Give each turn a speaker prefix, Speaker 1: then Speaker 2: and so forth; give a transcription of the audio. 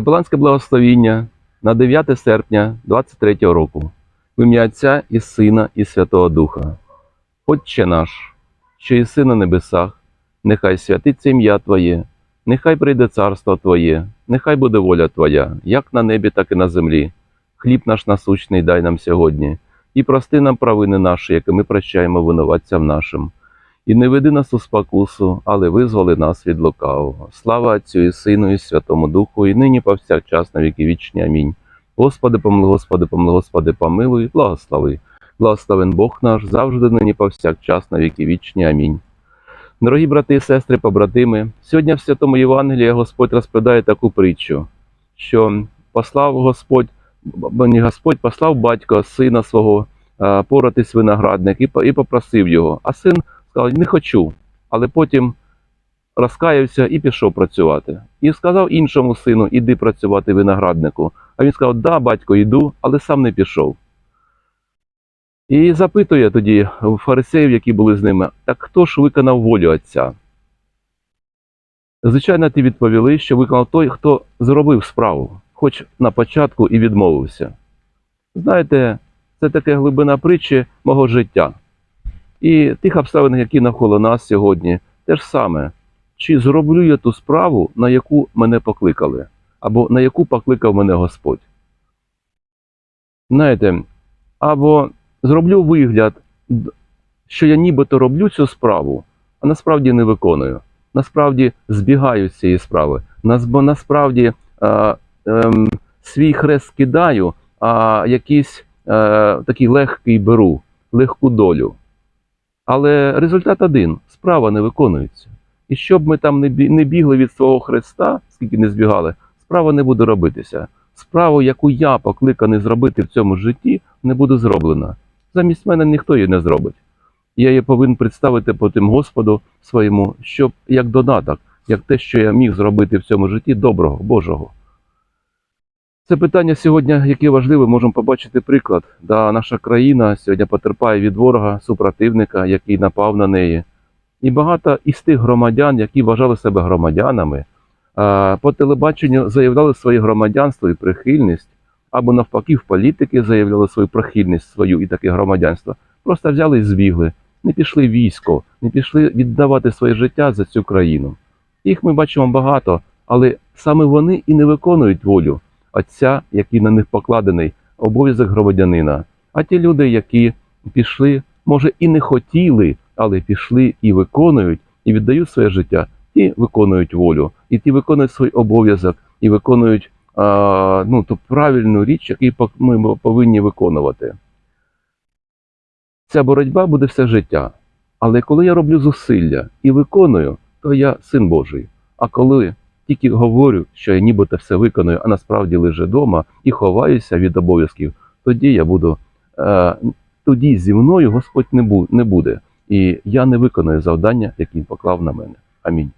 Speaker 1: Капеланське благословіння на 9 серпня 23 року. В ім'я Отця і Сина, і Святого Духа. Отче наш, що єси на небесах, нехай святиться ім'я Твоє, нехай прийде царство Твоє, нехай буде воля Твоя, як на небі, так і на землі. Хліб наш насущний дай нам сьогодні, і прости нам провини наші, які ми прощаємо винуватцям нашим. І не веди нас у спокусу, але визволи нас від лукавого. Слава Отцю і Сину, і Святому Духу, і нині повсякчас на віки вічні. Амінь. Господи, помилуй, Господи, помилуй, Господи, помилуй, благослови. Благословен Бог наш, завжди нині повсякчас на віки вічні. Амінь. Дорогі брати і сестри, побратими, сьогодні в Святому Євангелії Господь розповідає таку притчу, що послав Господь, Господь послав батько сина свого поратись виноградник і попросив його. А син сказав, не хочу, але потім розкаявся і пішов працювати. І сказав іншому сину, іди працювати винограднику. А він сказав, да, батько, йду, але сам не пішов. І запитує тоді фарисеїв, які були з ними, так хто ж виконав волю Отця? Звичайно, ті відповіли, що виконав той, хто зробив справу, хоч на початку і відмовився. Знаєте, це таке глибина притчі мого життя. І тих обставин, які навколо нас сьогодні, те ж саме. Чи зроблю я ту справу, на яку мене покликали, або на яку покликав мене Господь? Знаєте, або зроблю вигляд, що я нібито роблю цю справу, а насправді не виконую. Насправді збігаю з цієї справи. Бо насправді е, ем, свій хрест скидаю, а якийсь е, такий легкий беру, легку долю. Але результат один: справа не виконується. І щоб ми там не бігли від свого Христа, скільки не збігали, справа не буде робитися. Справу, яку я покликаний зробити в цьому житті, не буде зроблена. Замість мене ніхто її не зробить. Я її повинен представити потім Господу своєму, щоб як додаток, як те, що я міг зробити в цьому житті доброго, Божого. Це питання сьогодні, яке важливе, можемо побачити приклад. Да, наша країна сьогодні потерпає від ворога, супротивника, який напав на неї. І багато із тих громадян, які вважали себе громадянами, по телебаченню заявляли своє громадянство і прихильність, або навпаки, в політики заявляли свою прихильність свою і таке громадянство. Просто взяли і збігли, не пішли військо, не пішли віддавати своє життя за цю країну. Їх ми бачимо багато, але саме вони і не виконують волю Отця, який на них покладений, обов'язок громадянина. А ті люди, які пішли, може і не хотіли, але пішли і виконують, і віддають своє життя, ті виконують волю, і ті виконують свій обов'язок, і виконують а, ну, ту правильну річ, яку ми повинні виконувати. Ця боротьба буде все життя. Але коли я роблю зусилля і виконую, то я син Божий. А коли тільки говорю, що я нібито все виконую, а насправді лежу вдома і ховаюся від обов'язків, тоді я буду, е, тоді зі мною Господь не, бу, не буде. І я не виконую завдання, яке він поклав на мене. Амінь.